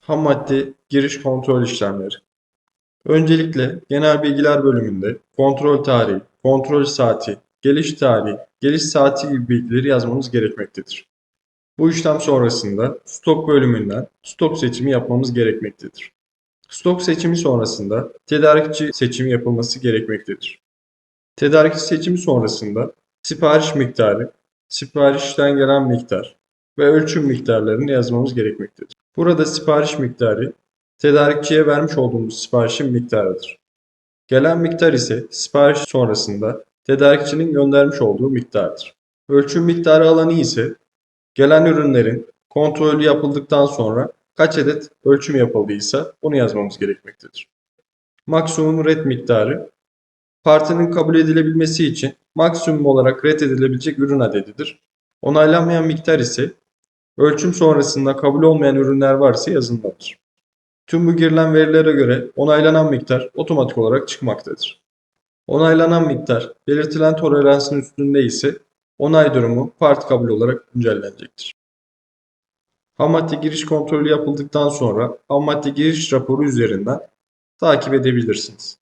Ham madde giriş kontrol işlemleri. Öncelikle genel bilgiler bölümünde kontrol tarihi, kontrol saati, geliş tarihi, geliş saati gibi bilgileri yazmamız gerekmektedir. Bu işlem sonrasında stok bölümünden stok seçimi yapmamız gerekmektedir. Stok seçimi sonrasında tedarikçi seçimi yapılması gerekmektedir. Tedarikçi seçimi sonrasında sipariş miktarı, siparişten gelen miktar ve ölçüm miktarlarını yazmamız gerekmektedir. Burada sipariş miktarı tedarikçiye vermiş olduğumuz siparişin miktarıdır. Gelen miktar ise sipariş sonrasında tedarikçinin göndermiş olduğu miktardır. Ölçüm miktarı alanı ise gelen ürünlerin kontrolü yapıldıktan sonra kaç adet ölçüm yapıldıysa onu yazmamız gerekmektedir. Maksimum ret miktarı partinin kabul edilebilmesi için maksimum olarak ret edilebilecek ürün adedidir. Onaylanmayan miktar ise ölçüm sonrasında kabul olmayan ürünler varsa yazılmalıdır. Tüm bu girilen verilere göre onaylanan miktar otomatik olarak çıkmaktadır. Onaylanan miktar belirtilen toleransın üstünde ise onay durumu part kabul olarak güncellenecektir. Ham madde giriş kontrolü yapıldıktan sonra ham madde giriş raporu üzerinden takip edebilirsiniz.